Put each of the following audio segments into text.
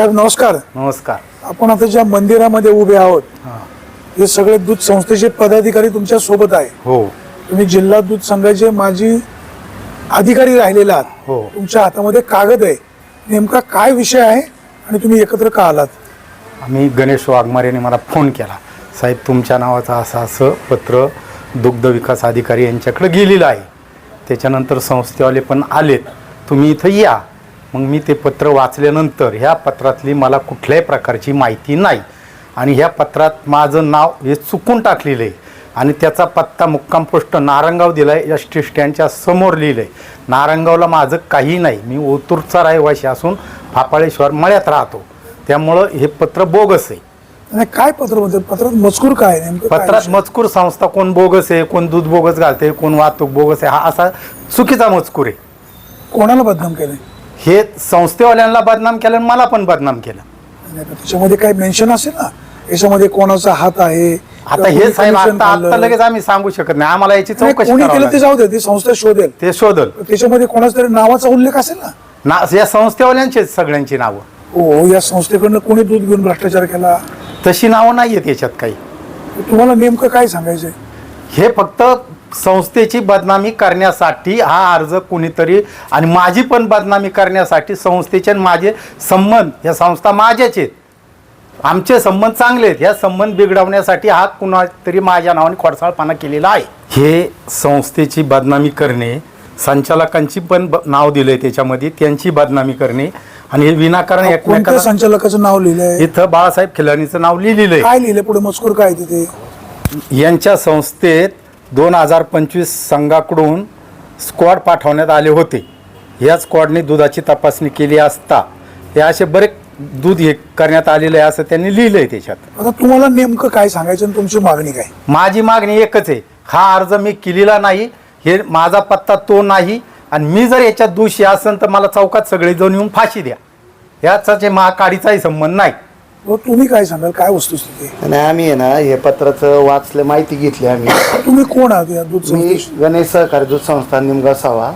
साहेब नमस्कार. नमस्कार. आपण आता ज्या मंदिरामध्ये उभे आहोत हे. सगळे दूध संस्थेचे पदाधिकारी तुमच्यासोबत आहे. हो. तुम्ही जिल्हा दूध संघाचे माजी अधिकारी राहिलेला आहात. हो. तुमच्या हातामध्ये कागद आहे. नेमका काय विषय आहे आणि तुम्ही एकत्र का आलात? आम्ही गणेश वाघमारे यांनी मला फोन केला. साहेब तुमच्या नावाचं असं असं पत्र दुग्ध विकास अधिकारी यांच्याकडे गेलेलं आहे. त्याच्यानंतर संस्थेवाले पण आलेत. तुम्ही इथं या. मग मी ते पत्र वाचल्यानंतर ह्या पत्रातली मला कुठल्याही प्रकारची माहिती नाही. आणि ह्या पत्रात माझं नाव हे चुकून टाकलेलं आहे. आणि त्याचा पत्ता मुक्काम पोस्ट नारंगाव दिला आहे एस टी स्टँडच्या समोर लिहिलं आहे नारंगावला माझं काही नाही. मी ओतूरचा रहिवासी असून फापाळेश्वर मळ्यात राहतो. त्यामुळं हे पत्र बोगस आहे. काय पत्र म्हणतात पत्रात मजकूर काय पत्रात? मजकूर संस्था कोण बोगस आहे कोण दूध बोगस घालते कोण वाहतूक बोगस आहे हा असा चुकीचा मजकूर आहे. कोणाला बदनाम केलंय? हे संस्थेवाल्यांना बदनाम केलं आणि मला पण बदनाम केलं. त्याच्यामध्ये काय मेन्शन असेल ना? याच्यामध्ये कोणाचा हात आहे? आता हे साहेब आता? लगेच आम्ही सांगू शकत नाही. आम्हाला याची चौकशी कोणी करावी केलं ते लागेल. जाऊ दे ती संस्था शोधेल. ते शोधल. त्याच्यामध्ये कोणाचा तरी नावाचा उल्लेख असेल ना? ना या संस्थेवाल्यांचे सगळ्यांची नावं. हो या संस्थेकडनं कोणी दूध घेऊन भ्रष्टाचार केला? तशी नावं नाही आहेत याच्यात काही. तुम्हाला नेमकं काय सांगायचंय? हे फक्त संस्थेची बदनामी करण्यासाठी हा अर्ज कुणीतरी आणि माझी पण बदनामी करण्यासाठी संस्थेचे आणि माझे संबंध या संस्था माझ्याच आहेत. आमचे संबंध चांगले आहेत. ह्या संबंध बिघडवण्यासाठी हा कुणातरी माझ्या नावाने खोडसाळपणा केलेला आहे. हे संस्थेची बदनामी करणे संचालकांची पण ब- नाव दिलंय त्याच्यामध्ये त्यांची बदनामी करणे आणि हे विनाकारण एकमेकांना संचालकाचं नाव लिहिलंय? इथं बाळासाहेब खिलानीचं नाव लिहिलेलं आहे. काय लिहिलंय? पुढे मजकूर काय तिथे? यांच्या संस्थेत दोन हजार पंचवीस संघाकडून स्क्वॉड पाठवण्यात आले होते. या स्क्वॉडने दुधाची तपासणी केली असता हे असे बरेच दूध हे करण्यात आलेलं आहे असं त्यांनी लिहिलं आहे त्याच्यात. आता तुम्हाला नेमकं काय सांगायचं आणि तुमची मागणी काय? माझी मागणी एकच आहे. हा अर्ज मी केलेला नाही हे माझा पत्ता तो नाही आणि मी जर याच्यात दोषी असेल तर मला चौकात सगळे जाऊन येऊन फाशी द्या. याचा जे महाकाडीचाही संबंध नाही. व तुम्ही काय सांगाल काय वस्तुस्थिती आहे? आणि आम्ही आहे ना हे पत्राचं वाचलं माहिती घेतली आम्ही तुम्ही कोण आहात या दूध मी संस्थेशी? गणेश सहकारी दूध संस्था निमगाव सावा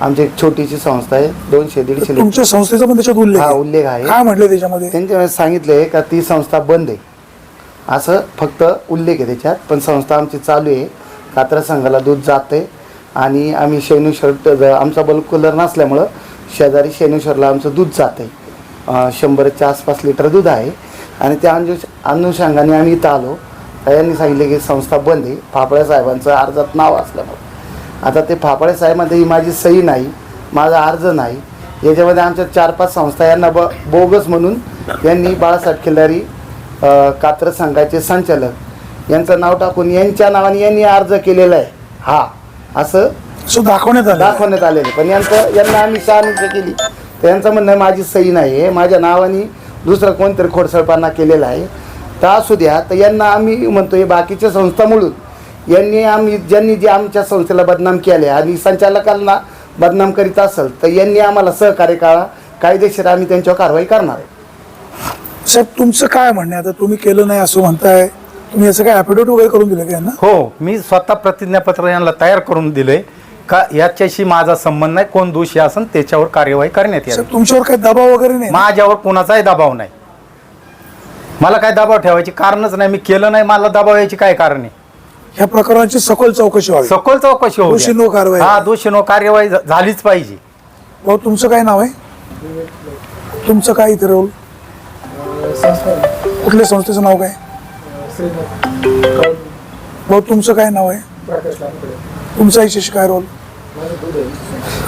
आमची एक छोटीशी संस्था आहे दोनशे दीडशे लिटर. तुमच्या संस्थेचा पण त्याच्यात उल्लेख हा, आहे. उल्लेख आहे. काय म्हटलं त्याच्यामध्ये त्यांच्या सांगितलंय का ती संस्था बंद आहे असं फक्त उल्लेख आहे त्याच्यात पण संस्था आमची चालू आहे कात्रा संघाला दूध जाते आणि आम्ही शेणूश्वर आमचा बल्क कूलर नसल्यामुळं शेजारी शेणूश्वरला आमचं दूध जाते शंभरच्या आसपास लिटर दूध आहे. आणि त्या अनुष अनुषंगाने आम्ही इथं आलो. यांनी सांगितले की संस्था बंद आहे. फाफळे साहेबांचं अर्जात नाव असल्यामुळं आता ते फाफळे साहेबमध्ये ही माझी सही नाही माझा अर्ज नाही. याच्यामध्ये आमच्या चार पाच संस्था यांना ब बोगस म्हणून यांनी बाळासाहेब खिल्लारी कात्र संघाचे संचालक यांचं नाव टाकून यांच्या नावाने यांनी अर्ज केलेला आहे. हा असं असं दाखवण्यात आलं. दाखवण्यात आलेलं पण यांचं यांना आम्ही शहानिशा केली. तर यांचं म्हणणं आहे, माझी सही नाही आहे माझ्या नावाने दुसरं कोणतरी खोडसळपणा केलेला आहे. तर असू द्या तर यांना आम्ही म्हणतोय बाकीच्या संस्था मिळून यांनी आम्ही ज्यांनी जे आमच्या संस्थेला बदनाम केले आणि संचालकांना बदनाम करीत असेल तर यांनी आम्हाला सहकार्य करा. कायदेशीर आम्ही त्यांच्यावर कारवाई करणार आहे. साहेब तुमचं काय म्हणणं आहे? आता तुम्ही केलं नाही असं म्हणताय. तुम्ही याचं काय ॲफिडेविट वगैरे करून दिलं का यांना? हो मी स्वतः प्रतिज्ञापत्र यांना तयार करून दिलंय. का याच्याशी माझा संबंध नाही कोण दोषी असेल त्याच्यावर कार्यवाही करण्यात साहेब तुमच्यावर काही दबाव वगैरे नाही? माझ्यावर कोणाचाही दबाव नाही. मला काय दबाव ठेवायची कारणच नाही मी केलं नाही मला दबाव यायची काय कारण आहे? ह्या प्रकरणाची सखोल चौकशी व्हावी. सखोल चौकशी होऊ दोषी नो कारवाई. हा दोषी नो कार्यवाही झ- झालीच पाहिजे. भाऊ तुमचं काय नाव आहे? तुमचं काय इथे रोल कुठल्या संस्थेचं नाव काय? भाऊ तुमचं काय नाव आहे? तुमचा याच्याशी काय रोल?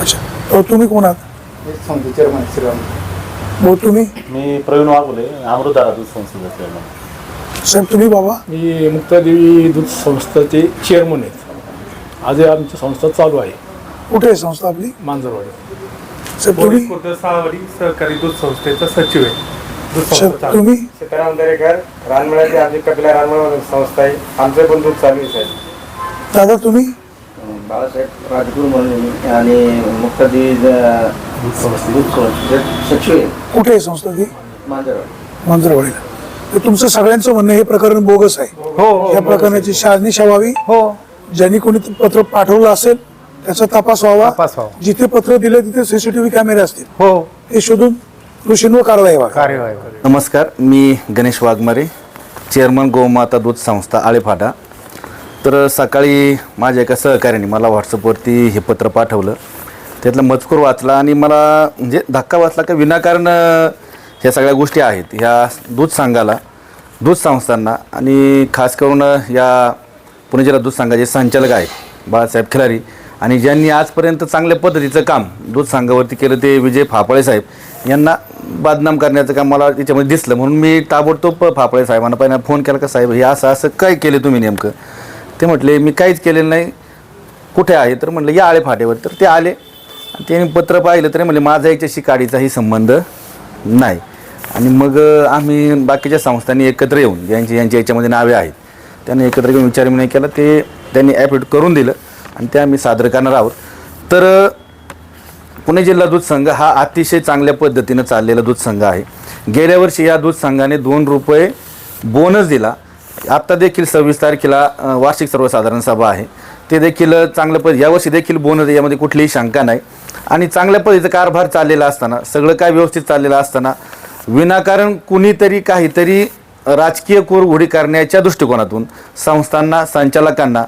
अच्छा. तुम्ही कोण आहात? भाऊ तुम्ही? मी प्रवीण वाघोले अमृतारा दूध संस्थेचा चेअरमन साहेब तुम्ही बाबा? मी मुक्तादेवी दूध संस्थेचे चेअरमन आहेत आज आमची संस्था चालू आहे. कुठे आहे संस्था आपली? मांजरवाडी. साहेब तुम्ही? खुर्द सहावाडी सहकारी दूध संस्थेचा सचिव आहे. दूध साहेब संस्था. तुम्ही? सीताराम दरेकर रानमळ्याची आमची कपिला रानमळ संस्था आहे. आमचे पण दूध चालू आहे साहेब. दादा तुम्ही? बाळासाहेब राजगुरू म्हणून मी आणि सचिव आहे कुठे आहे संस्था ती? मांजरवाडी. मंजरवाडीला. तर तुमचं सगळ्यांचं म्हणणं हे प्रकरण बोगस आहे. हो या प्रकरणाची शहानिशा व्हावी हो. ज्यांनी कोणी ते पत्र पाठवलं असेल त्याचा तपास व्हावा. तपास व्हावा. जिथे पत्र दिले तिथे सीसीटीव्ही कॅमेरे असतील. हो. ते शोधून कृषींवर कारवाई व्हावी. कार्यवाही नमस्कार मी गणेश वाघमारे चेअरमन गोमाता दूध संस्था आळेफाटा. तर सकाळी माझ्या एका सहकार्याने मला व्हॉट्सअपवरती हे पत्र पाठवलं. त्यातला मजकूर वाचला आणि मला म्हणजे धक्का वाचला का विनाकारण ह्या सगळ्या गोष्टी आहेत. ह्या दूध संघाला दूध संस्थांना आणि खास करून या पुणे जिल्हा दूध संघाचे संचालक आहेत बाळासाहेब खिलारी आणि ज्यांनी आजपर्यंत चांगल्या पद्धतीचं काम दूध संघावरती केलं ते विजय फाफळे साहेब यांना बदनाम करण्याचं काम मला त्याच्यामध्ये दिसलं. म्हणून मी ताबडतोब फाफळे साहेबांना पहिला फोन केला का साहेब हे असं असं काय केलं तुम्ही नेमकं? ते म्हटले मी काहीच केलेलं नाही. कुठे आहे? तर म्हटलं या आळे फाटेवर. तर ते आले. आणि त्यांनी पत्र पाहिलं तरी म्हणजे माझा याच्याशी काडीचाही संबंध नाही. आणि मग आम्ही बाकीच्या संस्थांनी एकत्र येऊन ज्यांची यांच्या याच्यामध्ये नावे आहेत त्यांनी एकत्र येऊन विचारविनय केला. ते त्यांनी ॲफिट करून दिलं आणि ते आम्ही सादर करणार आहोत. तर पुणे जिल्हा दूध संघ हा अतिशय चांगल्या पद्धतीनं चाललेला दूध संघ आहे. गेल्या वर्षी या दूध संघाने दोन रुपये बोनस दिला. आत्ता देखील सव्वीस तारखेला वार्षिक सर्वसाधारण सभा आहे. ते देखील चांगल्या पद यावर्षी देखील बोनस यामध्ये कुठलीही शंका नाही. आणि चांगल्या पद्धतीचा कारभार चाललेला असताना सगळं काय व्यवस्थित चाललेलं असताना विनाकारण कुणीतरी काहीतरी राजकीय कोरघोडी करण्याच्या दृष्टिकोनातून संस्थांना संचालकांना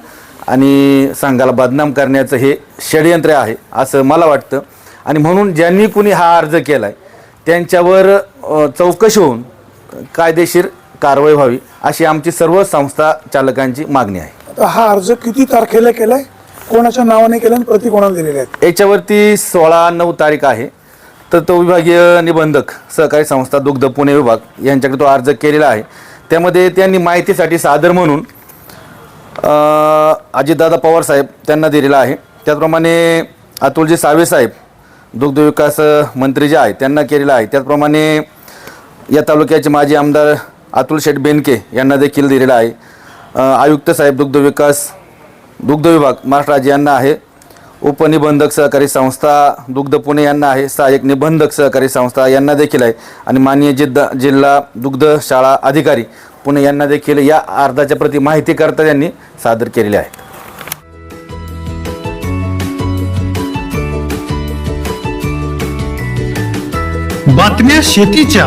आणि संघाला बदनाम करण्याचं हे षडयंत्र आहे असं मला वाटतं. आणि म्हणून ज्यांनी कुणी हा अर्ज केला आहे त्यांच्यावर चौकशी होऊन कायदेशीर कारवाई व्हावी. अशी आमची सर्व संस्था चालकांची मागणी आहे. आता हा अर्ज किती तारखेला केलाय? कोणाच्या नावाने केलाय आणि प्रति कोणाला दिलेले आहेत याच्यावरती सोळा नऊ तारीख आहे. तर तो विभागीय निबंधक सहकारी संस्था दुग्ध पुणे विभाग यांच्याकडे तो अर्ज केलेला आहे. त्यामध्ये त्यांनी माहितीसाठी सादर म्हणून अ, अजितदादा पवार साहेब त्यांना दिलेला आहे. त्याचप्रमाणे अतुलजी सावे साहेब दुग्ध विकास मंत्री जे आहेत त्यांना केलेला आहे. त्याचप्रमाणे या तालुक्याचे माजी आमदार अतुल शेठ बेनके यांना देखील दिलेला आहे. आयुक्त साहेब दुग्ध विकास दुग्ध विभाग महाराष्ट्र राज्य यांना आहे. उपनिबंधक सहकारी संस्था दुग्ध पुणे यांना आहे. सहाय्यक निबंधक सहकारी संस्था यांना देखील आहे. आणि माननीय जिद्दा जिल्हा दुग्ध शाळा अधिकारी पुणे यांना देखील या अर्जाच्या प्रति माहिती करता त्यांनी सादर केलेली आहे. बातम्या शेतीच्या.